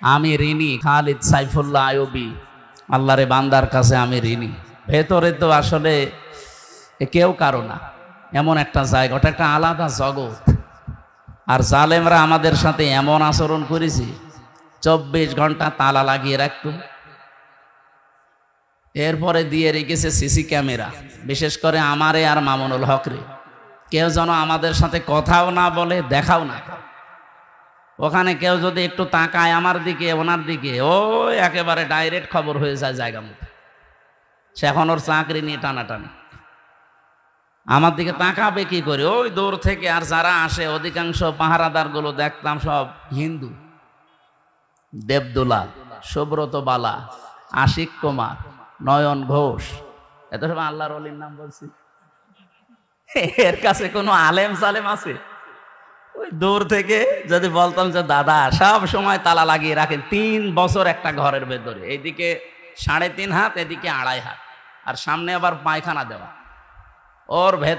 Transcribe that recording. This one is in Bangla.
আমি ঋণী, খালিদ সাইফুল্লাহ আয়বি আল্লাহরে বান্দার কাছে আমি ঋণী। ভেতরে তো আসলে কেউ কারও না। এমন একটা জায়গা, ওটা একটা আলাদা জগৎ। আর জালেমরা আমাদের সাথে এমন আচরণ করেছে, চব্বিশ ঘণ্টা তালা লাগিয়ে রাখতো। এরপরে দিয়ে রেখেছে সিসি ক্যামেরা, বিশেষ করে আমারে আর মামুনুল হকরে কেউ যেন আমাদের সাথে কথাও না বলে, দেখাও না। ওখানে কেউ যদি একটু তাকায় আমার দিকে, ওনার দিকে ও একেবারে ডাইরেক্ট খবর হয়ে যায় জায়গা মতো। সে এখন ওর চাকরি নিয়ে টানাটানি। আমার দিকে তাকাবে কি করে? ওই দূর থেকে আর যারা আসে, অধিকাংশ পাহারাদারগুলো দেখতাম সব হিন্দু। দেবদুলা, সুব্রত বালা, আশিক কুমার, নয়ন ঘোষ। এত সব আল্লাহর অলির নাম বলছি। এর কাছে কোনো আলেম সালেম আছে? দূর থেকে যদি বলতাম যে, দাদা, সব সময় তালা লাগিয়ে রাখেন, তিন বছর একটা ঘরের ভেতরে। এইদিকে সাড়ে তিন হাত, এদিকে আড়াই হাত। আর সামনে আবার পায়খানা দেওয়া। ওর ভেতর